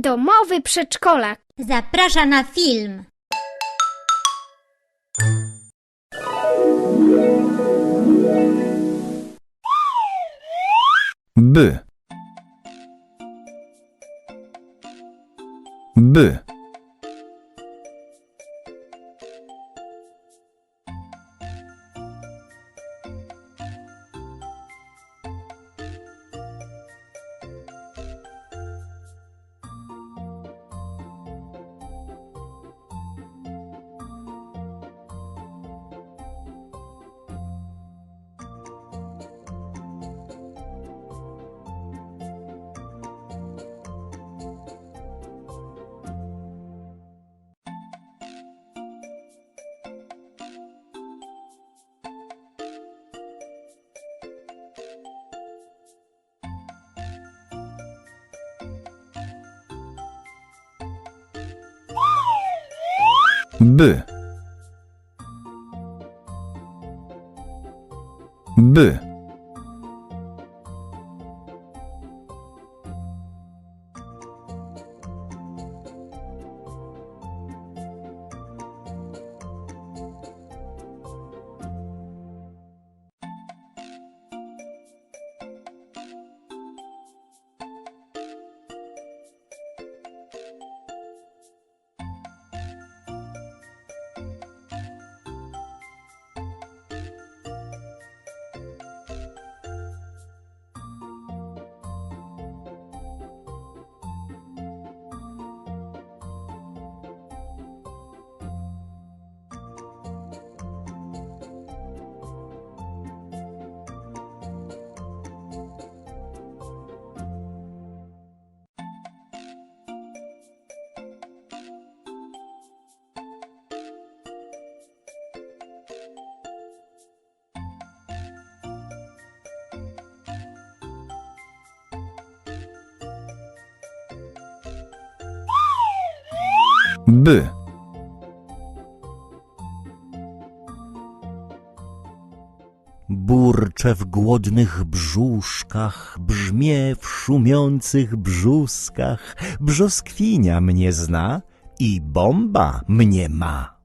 Domowy przedszkolak. Zaprasza na film. by by by. By by Burcze w głodnych brzuszkach, brzmie w szumiących brzuskach, brzoskwinia mnie zna i bomba mnie ma.